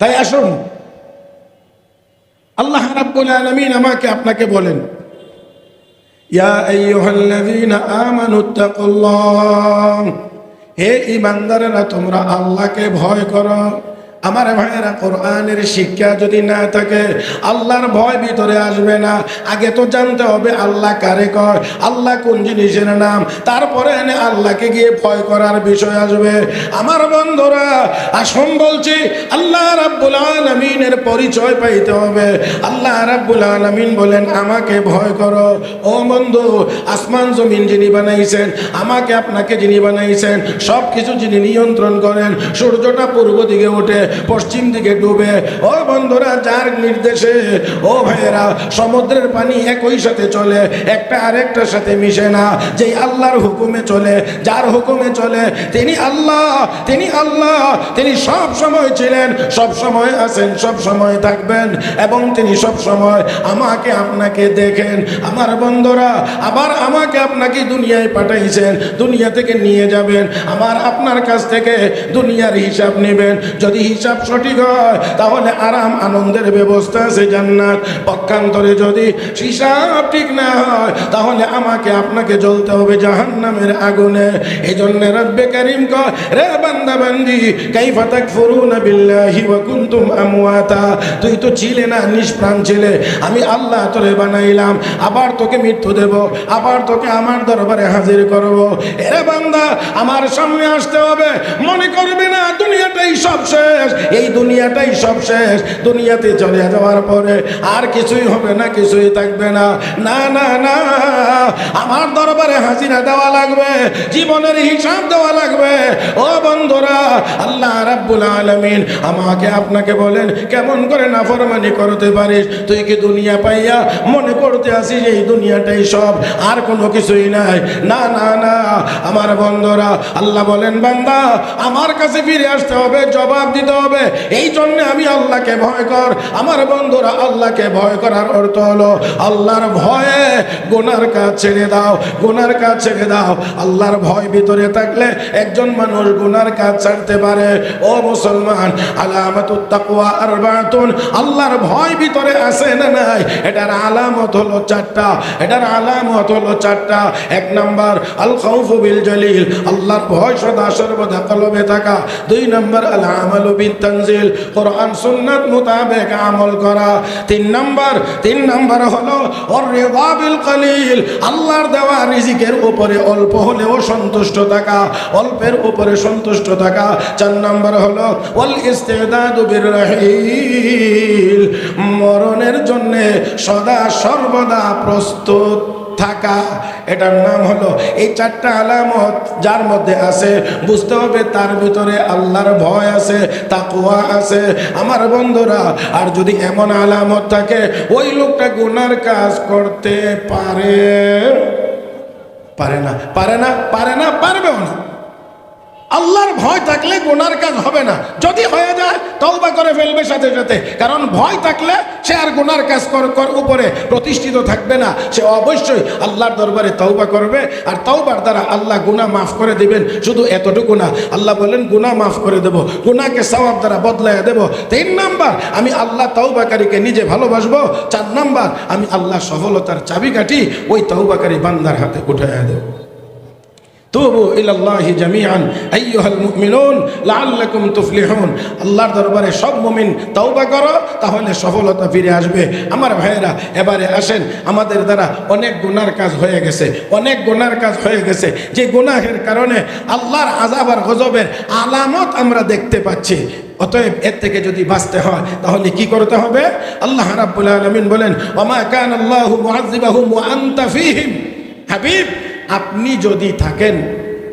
তাই আসুন। আল্লাহ রাব্বুল আলামিন আমাকে আপনাকে বলেন। ইয়া আইয়ুহাল্লাযীনা আমানুত্তাকুল্লাহ হে ইমানদারেরা তোমরা আল্লাহকে ভয় করো। আমার ভাইয়েরা, কোরআনের শিক্ষা যদি না থাকে, আল্লাহর ভয় ভিতরে আসবে না। আগে তো জানতে হবে আল্লাহ কারে কয়, আল্লাহ কোন জিনিসের নাম। তারপরে এনে আল্লাহকে গিয়ে ভয় করার বিষয় আসবে। আমার বন্ধুরা, আসুন বলছি, আল্লাহ রাব্বুল আলামিনের পরিচয় পাইতে হবে। আল্লাহ রাব্বুল আলামিন বলেন, আমাকে ভয় করো। ও বন্ধু, আসমান জমিন যিনি বানাইছেন, আমাকে আপনাকে যিনি বানাইছেন সব কিছু যিনি নিয়ন্ত্রণ করেন, সূর্যটা পূর্ব দিকে ওঠে, পশ্চিম দিকে ডুবে। ও বন্ধুরা, যার নির্দেশে, ও ভাইয়েরা, সমুদ্রের পানি একই সাথে চলে, একটা আরেকটার সাথে মিশে না। যেই আল্লাহর হুকুমে চলে, যার হুকুমে চলে, তিনি আল্লাহ তিনি আল্লাহ, তিনি সব সময় ছিলেন, সব সময় আছেন সব সময় থাকবেন এবং তিনি সব সময় আমাকে আপনাকে দেখেন। আমার বন্ধুরা, আবার আমাকে আপনাকে দুনিয়ায় পাঠাইছেন, দুনিয়া থেকে নিয়ে যাবেন। আমার আপনার কাছ থেকে দুনিয়ার হিসাব নেবেন। যদি হিসাব সঠিক হয়, তাহলে আরাম, আনন্দের ব্যবস্থা আছে জান্নাত। পক্ষান্তরে যদি হিসাব ঠিক না হয়, তাহলে আমাকে আপনাকে জ্বলতে হবে জাহান্নামের আগুনে। এই জন্য রব্বে করিম কয়, রে বান্দা বান্দি কাইফা তাকফুরুনা বিল্লাহি ওয়া কুনতুম আমওয়াতা? তুই তো ছিলে না, নিষ্প্রাণ ছিলে। আমি আল্লাহ তোরে বানাইলাম, আবার তোকে মৃত্যু দেব, আবার তোকে আমার দরবারে হাজির করব। এরে বান্দা, আমার সামনে আসতে হবে। মনে করবে না, দুনিয়াটাই সব শেষ। এই দুনিয়াটাই সব শেষ। দুনিয়াতে চলে যাওয়ার পরে আর কিছুই হবে না, কিছুই থাকবে না। না না না, আমার দরবারে হাজিরা দেওয়া লাগবে, জীবনের হিসাব দেওয়া লাগবে। ও বন্ধুরা, আল্লাহ রাব্বুল আলামিন আমাকে আপনাকে বলেন, কেমন করে নাফরমানি করতে পারিস? তুই কি দুনিয়া পাইয়া মনে করতে আসিস এই দুনিয়াটাই সব? আর কোনো কিছুই নাই। না না না, আমার বন্ধুরা, আল্লাহ বলেন, বান্দা, আমার কাছে ফিরে আসতে হবে, জবাব দিতে হবে। এই জন্য আমি আল্লাহকে ভয় কর। আমার বন্ধুরা, আল্লাহকে ভয় করার অর্থ হলো, আল্লাহর ভয়ে গোনার কাজ ছেড়ে দাও, গোনার কাজ ছেড়ে দাও। আল্লাহর ভয় ভিতরে থাকলে একজন মানুষ গোনার কাজ ছাড়তে পারে। ও মুসলমান আল্লাহর ভয় ভিতরে আছে না নাই? এটার আলামত হলো চারটা। এটার আলামত হলো চারটা। এক নাম্বার আল খাউফু জলিল আল্লাহর ভয় সদা সর্বদা কলবে থাকা। দুই নাম্বার আল আমালু তানজিল কোরআন, সুন্নাত মোতাবেক আমল করা। তিন নাম্বার তিন নাম্বার হলো ওর রিদা বিল কলিল আল্লাহর দেওয়া রিজিকের উপরে অল্প হলেও সন্তুষ্ট থাকা। অল্পের উপরে সন্তুষ্ট থাকা। চার নাম্বার হলো ওয়াল ইস্তেদাদু রাহিল, মরণের জন্য সদা সর্বদা প্রস্তুত থাকা। এটার নাম হলো এই চারটা আলামত যার মধ্যে আছে, বুঝতে হবে তার ভিতরে আল্লাহর ভয় আছে তা তাকুয়া আছে। আমার বন্ধুরা, আর যদি এমন আলামত থাকে, ওই লোকটা গুনার কাজ করতে পারে? পারে না পারে না পারে না, পারবেও না। আল্লাহর ভয় থাকলে গোনার কাজ হবে না। যদি হয়ে যায়, তওবা করে ফেলবে সাথে সাথে। কারণ ভয় থাকলে সে আর গুনার কাজ কর উপরে প্রতিষ্ঠিত থাকবে না। সে অবশ্যই আল্লাহর দরবারে তওবা করবে। আর তওবার দ্বারা আল্লাহ গুনাহ মাফ করে দিবেন। শুধু এতটুকু না, আল্লাহ বলেন গুনাহ মাফ করে দেব। গুণাকে সওয়াব দ্বারা বদলায় দেব। তিন নাম্বার, আমি আল্লাহ তওবাকারীকে নিজে ভালোবাসবো। চার নাম্বার, আমি আল্লাহ সফলতার চাবিকাঠি ওই তওবাকারী বান্দার হাতে উঠাইয়া দেব। তুবু ইলাল্লাহি জামিআন, আইয়ুহাল মুমিনুন, লাআল্লাকুম তুফলিহুন। আল্লাহর দরবারে সব মুমিন তওবা করো, তাহলে সফলতা ফিরে আসবে। আমার ভাইয়েরা, এবারে আসেন, আমাদের দ্বারা অনেক গুনার কাজ হয়ে গেছে, অনেক গুনার কাজ হয়ে গেছে। যে গুনাহের কারণে আল্লাহর আজাব আর গজবের আলামত আমরা দেখতে পাচ্ছি। অতএব এর থেকে যদি বাঁচতে হয়, তাহলে কি করতে হবে? আল্লাহ রাব্বুল আলামিন বলেন ওমা কান আল্লাহু ওয়া হাবিব আপনি যদি থাকেন,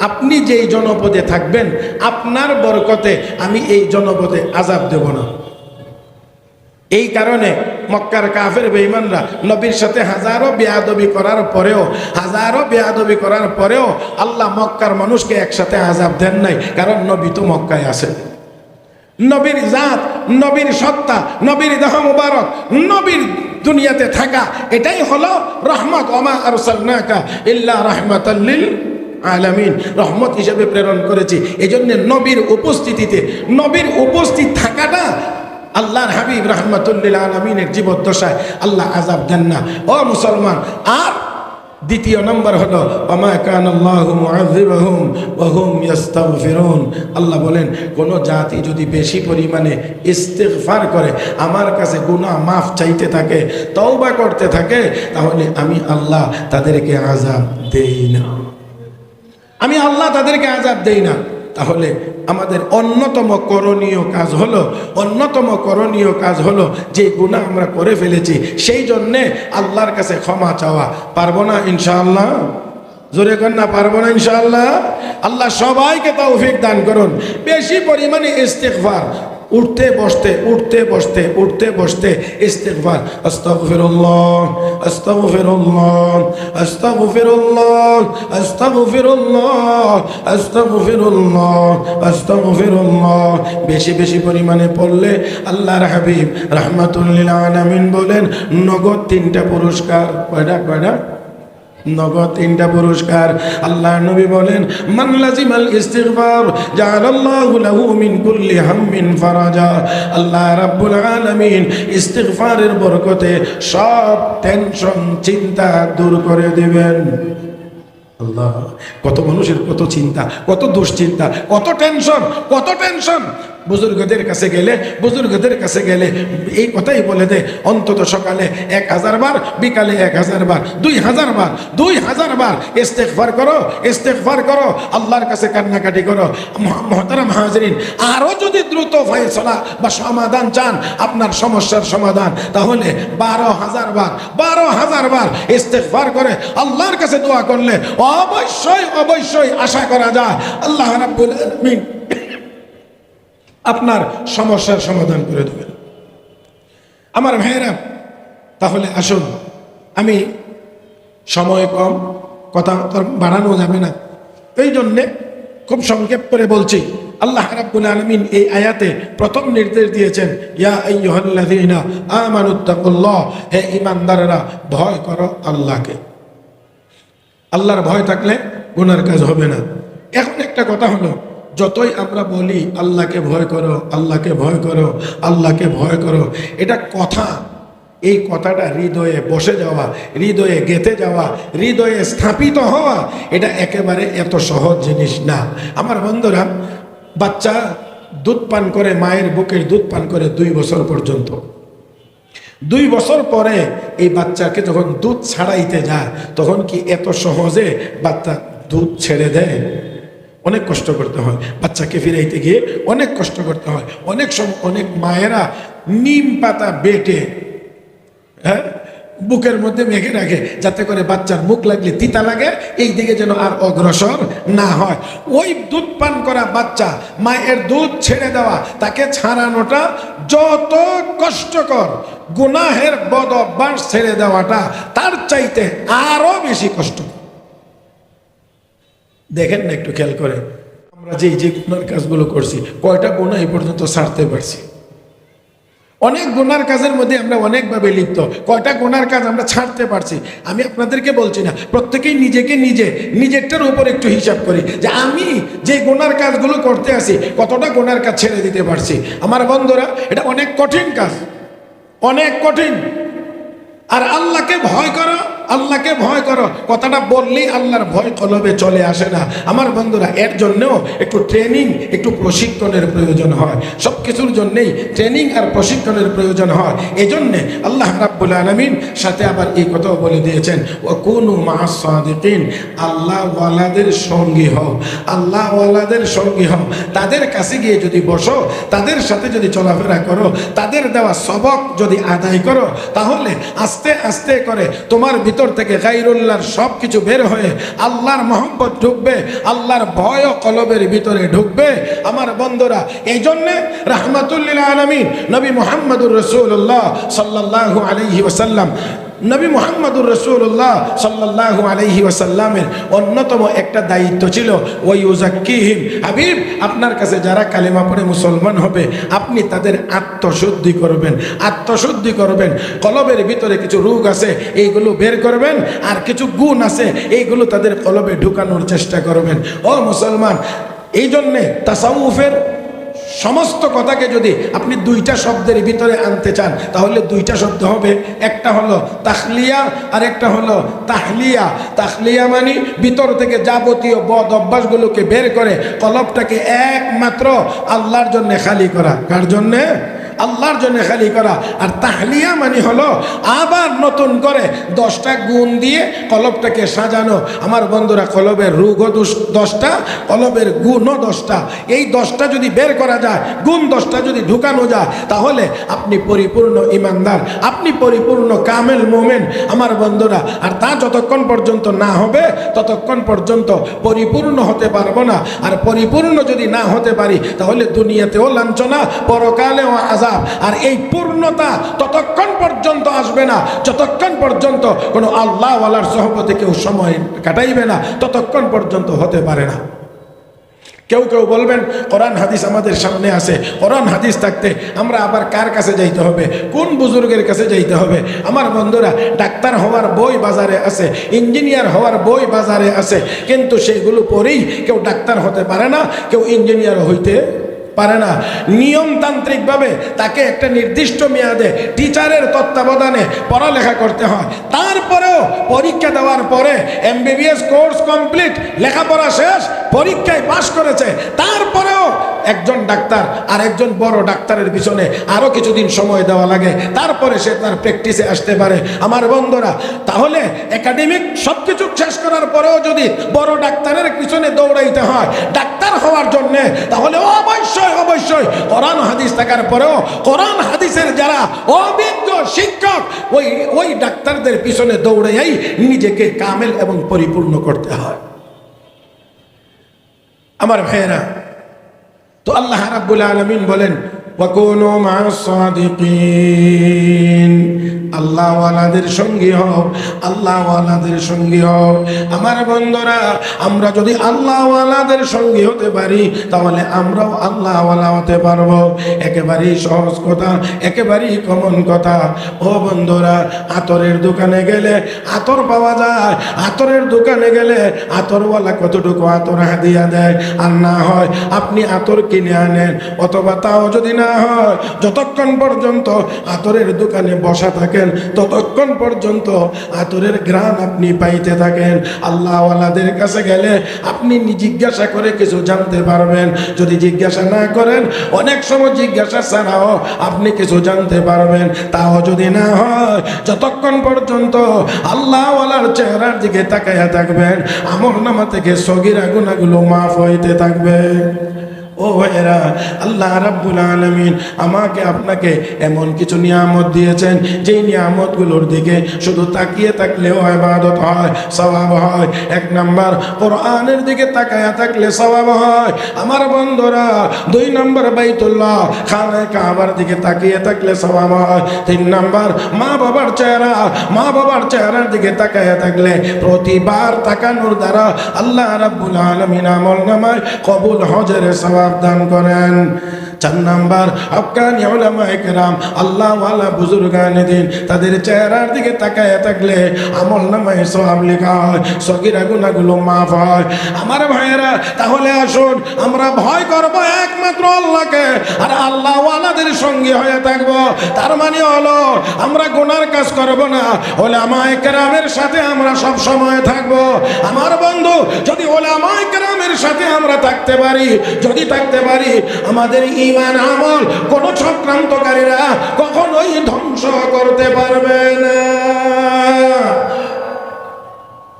আপনি যেই জনপদে থাকবেন, আপনার বরকতে আমি এই জনপদে আজাব দেব না। এই কারণে মক্কার কাফের বেঈমানরা নবীর সাথে হাজারো বেয়াদবি করার পরেও, হাজারো বেয়াদবি করার পরেও আল্লাহ মক্কার মানুষকে একসাথে আজাব দেন নাই, কারণ নবী তো মক্কায় আছেন নবীর জাত, নবীর সত্তা, নবীর দেহ মুবারক, নবীর দুনিয়াতে থাকা, এটাই হলো রহমত। ওমা আর সাল্লাকা ইল্লা রহমতাল্লিল আলামিন। রহমত হিসেবে প্রেরণ করেছি। এই জন্য নবীর উপস্থিতিতে, নবীর উপস্থিত থাকাটা আল্লাহর হাবিব রহমতুল্লিল আলমিনের জীবদ্দশায়। আল্লাহ আজাব দেন না। ও মুসলমান, আর দ্বিতীয় নম্বর হলো অমায় কান আল্লাহু মুআযিবাহুম ওয়া হুম ইস্তাগফিরুন আল্লাহ বলেন, কোন জাতি যদি বেশি পরিমাণে ইস্তেফার করে, আমার কাছে গুণা মাফ চাইতে থাকে, তওবা করতে থাকে, তাহলে আমি আল্লাহ তাদেরকে আজাব দেই না। আমি আল্লাহ তাদেরকে আজাব দেই না। তাহলে আমাদের অন্যতম করণীয় কাজ হলো, অন্যতম করণীয় কাজ হলো যে গুণা আমরা করে ফেলেছি, সেই জন্যে আল্লাহর কাছে ক্ষমা চাওয়া। পারব না ইনশাআল্লাহ? জোরে কন্যা পারব না ইনশাআল্লাহ? আল্লাহ সবাইকে তৌফিক দান করুন। বেশি পরিমাণে ইস্তেকবার উঠতে বসতে উঠতে বসতে উঠতে বসতে ইস্তেগফার। আস্তাগফিরুল্লাহ আস্তাগফিরুল্লাহ আস্তাগফিরুল্লাহ আস্তাগফিরুল্লাহ আস্তাগফিরুল্লাহ আস্তাগফিরুল্লাহ। বেশি বেশি পরিমাণে পড়লে আল্লাহর হাবিব রাহমাতুল্লিল আলামিন বলেন, নগদ তিনটা পুরস্কার। কয়টা কয়টা? নগদ তিনটা পুরস্কার। আল্লাহ নবী বলেন, মান লাজিমাল ইস্তিগফার জাআলাল্লাহু লাহু মিন কুল্লি হাম্মিন ফারাজা। আল্লাহ রাব্বুল আলামিন ইস্তিগফারের বরকতে সব টেনশন চিন্তা দূর করে দিবেন। আল্লাহ, কত মানুষের কত চিন্তা, কত দুশ্চিন্তা, কত টেনশন কত টেনশন বুজুর্গদের কাছে গেলে, বুজুর্গদের কাছে গেলে, এই কথাই বলে দে অন্তত সকালে এক হাজার বার, বিকালে এক হাজার বার, দুই হাজার বার, দুই হাজার বার ইস্তেকফার করো ইস্তেকফার করো, আল্লাহর কাছে কান্নাকাটি করো। মহ- মহতারাম হাজরিন আরও যদি দ্রুত ফয়সলা বা সমাধান চান, আপনার সমস্যার সমাধান, তাহলে বারো হাজার বার, বারো হাজার বার ইস্তেকফার করে আল্লাহর কাছে দোয়া করলে অবশ্যই অবশ্যই আশা করা যায়। আল্লাহ রাব্বুল আলামিন আপনার সমস্যার সমাধান করে দেবেন। আমার ভাইয়েরা, তাহলে আসুন, আমি সময় কম, কথা বাড়ানো যাবে না। এই জন্যে খুব সংক্ষেপ করে বলছি, আল্লাহ রাব্বুল আলামিন এই আয়াতে প্রথম নির্দেশ দিয়েছেন, ইয়া হে ঈমানদাররা, ভয় করো আল্লাহকে। আল্লাহর ভয় থাকলে গুনার কাজ হবে না। এখন একটা কথা হলো যতই আমরা বলি, আল্লাহকে ভয় করো, আল্লাহকে ভয় করো, আল্লাহকে ভয় করো, এটা কথা। এই কথাটা হৃদয়ে বসে যাওয়া, হৃদয়ে গেঁথে যাওয়া, হৃদয়ে স্থাপিত হওয়া, এটা একেবারে এত সহজ জিনিস না। আমার বন্ধুরা, বাচ্চা দুধ পান করে, মায়ের বুকের দুধ পান করে দুই বছর পর্যন্ত। দুই বছর পরে এই বাচ্চাকে যখন দুধ ছাড়াইতে যায়, তখন কি এত সহজে বাচ্চা দুধ ছেড়ে দেয়? অনেক কষ্ট করতে হয়। বাচ্চাকে ফিরাইতে গিয়ে অনেক কষ্ট করতে হয়। অনেক সময় অনেক মায়েরা নিম পাতা বেটে হ্যাঁ বুকের মধ্যে মেঘে রাখে, যাতে করে বাচ্চার মুখ লাগলে তিতা লাগে, এই দিকে যেন আর অগ্রসর না হয়। ওই দুধ পান করা বাচ্চা, মায়ের দুধ ছেড়ে দেওয়া, তাকে ছাড়ানোটা যত কষ্টকর, গুনাহের বদ অভ্যাস ছেড়ে দেওয়াটা তার চাইতে আরও বেশি কষ্ট দেখেন না একটু খেয়াল করে আমরা যে যে গুনার কাজগুলো করছি, কয়টা গুণা এই পর্যন্ত ছাড়তে পারছি? অনেক গুনার কাজের মধ্যে আমরা অনেকভাবে লিপ্ত। কয়টা গুনার কাজ আমরা ছাড়তে পারছি? আমি আপনাদেরকে বলছি না, প্রত্যেকেই নিজেকে নিজে, নিজেরটার উপর একটু হিসাব করি যে আমি যে গুনার কাজগুলো করতে আসি কতটা গুনার কাজ ছেড়ে দিতে পারছি? আমার বন্ধুরা, এটা অনেক কঠিন কাজ। অনেক কঠিন। আর আল্লাহকে ভয় করো আল্লাহকে ভয় করো। কথাটা বললেই আল্লাহর ভয় কলবে, চলে আসে না। আমার বন্ধুরা, এর জন্যও একটু ট্রেনিং একটু প্রশিক্ষণের প্রয়োজন হয়। সব কিছুর জন্যেই ট্রেনিং আর প্রশিক্ষণের প্রয়োজন হয়। এই জন্যে আল্লাহ রাব্বুল আলমিন সাথে আবার এই কথাও বলে দিয়েছেন ও কোন মাহাসিন আল্লাহ ওয়ালাদের সঙ্গী হও। আল্লাহ ওয়ালাদের সঙ্গী হও। তাদের কাছে গিয়ে যদি বসো, তাদের সাথে যদি চলাফেরা করো, তাদের দেওয়া সবক যদি আদায় করো, তাহলে আস্তে আস্তে করে তোমার ভিতর থেকে গাইরুল্লাহর সব কিছু বের হয়ে আল্লাহর মোহাম্মত ঢুকবে, আল্লাহর ভয় কলবের ভিতরে ঢুকবে। আমার বন্ধুরা এই জন্যে রাহমাতুল্লিল আলমিন নবী মোহাম্মদুর রসুল্লাহ সাল্লাহ আলহি ওসাল্লাম নবী মোহাম্মদুর রসুল্লাহ সাল্লাহ আলহি ওয়াসাল্লামের অন্যতম একটা দায়িত্ব ছিল ওই উজাক্কিহিম হাবিব, আপনার কাছে যারা কালেমা পড়ে মুসলমান হবে, আপনি তাদের আত্মশুদ্ধি করবেন আত্মশুদ্ধি করবেন। কলবের ভিতরে কিছু রোগ আছে, এইগুলো বের করবেন, আর কিছু গুণ আছে, এইগুলো তাদের কলবে ঢুকানোর চেষ্টা করবেন। ও মুসলমান এই জন্যে তাসাউফের সমস্ত কথাকে যদি আপনি দুইটা শব্দের ভিতরে আনতে চান, তাহলে দুইটা শব্দ হবে। একটা হলো তাহলিয়া আর একটা হলো তাহলিয়া। তাহলিয়া মানে ভিতর থেকে যাবতীয় বদ অভ্যাসগুলোকে বের করে কলবটাকে একমাত্র আল্লাহর জন্যে খালি করা। কার জন্যে? আল্লাহর জন্য খালি করা। আর তাহলিয়া মানে হলো আবার নতুন করে দশটা গুণ দিয়ে কলবটাকে সাজানো। আমার বন্ধুরা, কলবের রোগও দশটা, কলবের গুণও দশটা। এই দশটা যদি বের করা যায়, গুণ দশটা যদি ঢুকানো যায়, তাহলে আপনি পরিপূর্ণ ইমানদার, আপনি পরিপূর্ণ কামেল মোমেন। আমার বন্ধুরা, আর তা যতক্ষণ পর্যন্ত না হবে, ততক্ষণ পর্যন্ত পরিপূর্ণ হতে পারব না। আর পরিপূর্ণ যদি না হতে পারি, তাহলে দুনিয়াতেও লাঞ্ছনা, পরকালেও আজাব আর এই পূর্ণতা ততক্ষণ পর্যন্ত আসবে না। যতক্ষণ পর্যন্ত কোনো আল্লাহওয়ালার সহপতে কেউ সময় কাটাইবে না, ততক্ষণ পর্যন্ত হতে পারে না। কেউ কেউ বলবেন, কোরআন হাদিস আমাদের সামনে আছে। কোরআন হাদিস থাকতে আমরা আবার কার কাছে যাইতে হবে? কোন বুজুর্গের কাছে যাইতে হবে? আমার বন্ধুরা, ডাক্তার হওয়ার বই বাজারে আছে, ইঞ্জিনিয়ার হওয়ার বই বাজারে আছে, কিন্তু সেগুলো পরেই কেউ ডাক্তার হতে পারে না, কেউ ইঞ্জিনিয়ার হইতে পারে না। নিয়মতান্ত্রিকভাবে তাকে একটা নির্দিষ্ট মেয়াদে টিচারের তত্ত্বাবধানে পড়ালেখা করতে হয়। তারপরেও পরীক্ষা দেওয়ার পরে এমবিবিএস কোর্স কমপ্লিট, লেখাপড়া শেষ, পরীক্ষায় পাশ করেছে। তারপরেও একজন ডাক্তার আর একজন বড় ডাক্তারের পিছনে আরও কিছুদিন সময় দেওয়া লাগে। তারপরে সে তার প্র্যাকটিসে আসতে পারে। আমার বন্ধুরা, তাহলে একাডেমিক সব কিছু করার পরেও যদি বড় ডাক্তারের পিছনে দৌড়াইতে হয় ডাক্তার হওয়ার জন্যে, তাহলে অবশ্যই অবশ্যই কোরআন হাদিস থাকার পরেও, কোরআন হাদিসের যারা অভিজ্ঞ শিক্ষক, ওই ওই ডাক্তারদের পিছনে দৌড়াইয়াই নিজেকে কামেল এবং পরিপূর্ণ করতে হয়। আমার ভাইয়েরা, তো আল্লাহ রাব্বুল আলমিন বলেন ওয়াকুনু মা'আস সাদিকিন আল্লাহ ওয়ালাদের সঙ্গী হও আল্লাহ ওয়ালাদের সঙ্গী হও। আমার বন্ধুরা, আমরা যদি আল্লাহ ওয়ালাদের সঙ্গী হতে পারি, তাহলে আমরাও আল্লাহ ওয়ালা হতে পারব। একেবারেই সহজ কথা, একেবারেই কমন কথা। ও বন্ধুরা, আতরের দোকানে গেলে আতর পাওয়া যায়। আতরের দোকানে গেলে আতরওয়ালা কতটুকু আতর হাদিয়া দেয়? আর না হয় আপনি আতর কিনে আনেন, অথবা তাও যদি না হয়। যতক্ষণ পর্যন্ত আতরের দোকানে বসা থাকেন, ততক্ষণ পর্যন্ত আতরের গ্রাম আপনি পাইতে থাকেন। আল্লাহওয়ালাদের কাছে গেলে আপনি জিজ্ঞাসা করে কিছু জানতে পারবেন। যদি জিজ্ঞাসা না করেন, অনেক সময় জিজ্ঞাসা ছাড়াও আপনি কিছু জানতে পারবেন। তাও যদি না হয়, যতক্ষণ পর্যন্ত আল্লাহওয়ালার চেহারার দিকে তাকাইয়া থাকবেন আমর নামা থেকে সগিরা গুনাগুলো মাফ হইতে থাকবে। ও ভাইয়েরা, আল্লাহ রাব্বুল আলামিন আমাকে আপনাকে এমন কিছু নিয়ামত দিয়েছেন, যেই নিয়ামতগুলোর দিকে শুধু তাকিয়ে থাকলেও ইবাদত হয়, সওয়াব হয়। এক নাম্বার, কোরআনের দিকে তাকায়া থাকলে সওয়াব হয়। আমার বন্ধুরা, দুই নাম্বার বাইতুল্লাহ খানায় কাবার দিকে তাকিয়ে থাকলে সওয়াব হয়। তিন নাম্বার, মা বাবার চেহারা, মা বাবার চেহারার দিকে তাকায়া থাকলে প্রতিবার তাকানোর দ্বারা আল্লাহ রাব্বুল আলামিন আমল নামায় কবুল হজের সওয়াব দান করেন। চার নাম্বার, আফগান একরাম আল্লাহ ওয়ালা বুজুর্গান দিন, তাদের চেহারার দিকে তাকায় থাকলে আমল নামায় সওয়াব লেখা হয়, সগিরা গুনাহগুলো মাফ হয়। আমার ভাইয়েরা, তাহলে আসুন, আমরা ভয় করব একমাত্র আল্লাহকে, আর আল্লাহ ওয়ালাদের সঙ্গে হয়ে থাকব। তার মানে হলো, আমরা গুনার কাজ করব না। ওলামা একরামের সাথে আমরা সব সময় থাকব। আমার বন্ধু, যদি ওলামা একরামের সাথে আমরা থাকতে পারি, যদি থাকতে পারি, আমাদের ইমান আমল, কোন চক্রান্তকারীরা কখনোই ধ্বংস করতে পারবে না।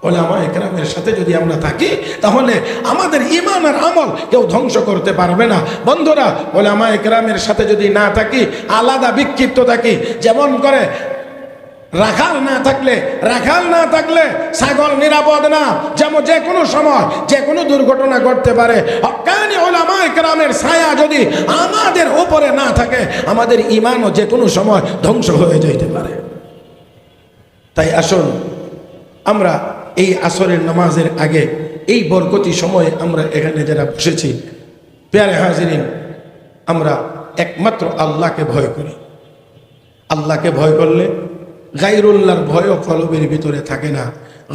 বলে আমার একরামের সাথে যদি আমরা থাকি, তাহলে আমাদের ইমান আর আমল কেউ ধ্বংস করতে পারবে না। বন্ধুরা বলে আমার একরামের সাথে যদি না থাকি, আলাদা বিক্ষিপ্ত থাকি, যেমন করে রাখাল না থাকলে, রাখাল না থাকলে ছাগল নিরাপদ না। যেমন যে কোনো সময়, যে কোনো দুর্ঘটনা ঘটতে পারে। হকানি ওলামা একরামের ছায়া যদি আমাদের উপরে না থাকে, আমাদের ইমানও যে কোনো সময় ধ্বংস হয়ে যেতে পারে। তাই আসুন, আমরা এই আসরের নামাজের আগে এই বরকতি সময়ে আমরা এখানে যারা বসেছি, পেয়ারে হাজিরিন, আমরা একমাত্র আল্লাহকে ভয় করি। আল্লাহকে ভয় করলে গাইরুল্লাহর ভয়ও কলবের ভিতরে থাকে না।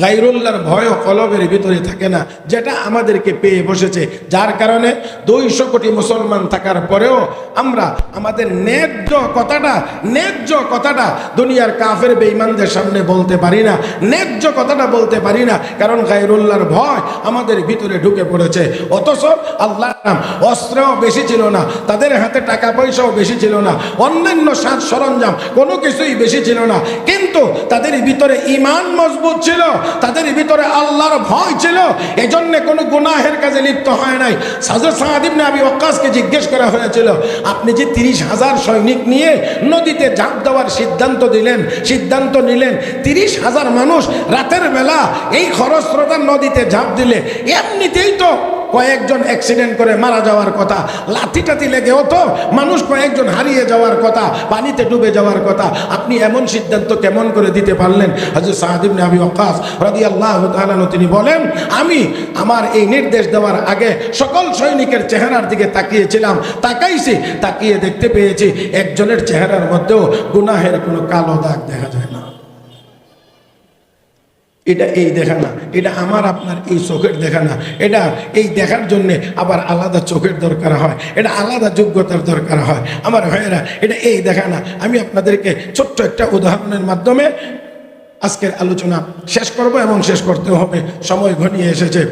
গাইরুল্লাহর ভয় কলবের ভিতরে থাকে না, যেটা আমাদেরকে পেয়ে বসেছে। যার কারণে দুইশো কোটি মুসলমান থাকার পরেও আমরা আমাদের ন্যায্য কথাটা ন্যায্য কথাটা দুনিয়ার কাফের বেঈমানদের সামনে বলতে পারি না, ন্যায্য কথাটা বলতে পারি না, কারণ গাইরুল্লাহর ভয় আমাদের ভিতরে ঢুকে পড়েছে। অথচ আল্লাহ নাম অস্ত্রও বেশি ছিল না, তাদের হাতে টাকা পয়সাও বেশি ছিল না, অন্যান্য সাজ সরঞ্জাম কোনো কিছুই বেশি ছিল না। কিন্তু তাদের ভিতরে ইমান মজবুত ছিল তাদের ভিতরে আল্লাহর ভয় ছিল। এজন্য কোনো গুনাহের কাজে লিপ্ত হয় নাই। সাজর সাহাদিবনে আমি অকাশকে জিজ্ঞেস করা হয়েছিল, আপনি যে তিরিশ হাজার সৈনিক নিয়ে নদীতে ঝাঁপ দেওয়ার সিদ্ধান্ত দিলেন, সিদ্ধান্ত নিলেন, তিরিশ হাজার মানুষ রাতের বেলা এই খরস্রোতার নদীতে ঝাঁপ দিলে, এমনিতেই তো কয়েকজন অ্যাক্সিডেন্ট করে মারা যাওয়ার কথা লাথি টাতি লেগেও তো মানুষ কয়েকজন হারিয়ে যাওয়ার কথা, পানিতে ডুবে যাওয়ার কথা, আপনি এমন সিদ্ধান্ত কেমন করে দিতে পারলেন? হাজর সাহাদিবনে আবি অকাশ রাদি আল্লাহ তালানো তিনি বলেন, আমি আমার এই নির্দেশ দেওয়ার আগে সকল সৈনিকের চেহারার দিকে তাকিয়েছিলাম, তাকাইছি, তাকিয়ে দেখতে পেয়েছি, একজনের চেহারার মধ্যেও গুনাহের কোনো কালো দাগ দেখা যায় এটা এই দেখা না, এটা আমার আপনার এই চোখের দেখা না, এটা এই দেখার জন্যে আবার আলাদা চোখের দরকার হয়, এটা আলাদা যোগ্যতার দরকার হয়। আমার ভাইয়েরা, এটা এই দেখা না। আমি আপনাদেরকে ছোট্ট একটা উদাহরণের মাধ্যমে আজকের আলোচনা শেষ করব এবং শেষ করতে হবে। সময় ঘনিয়ে এসেছে।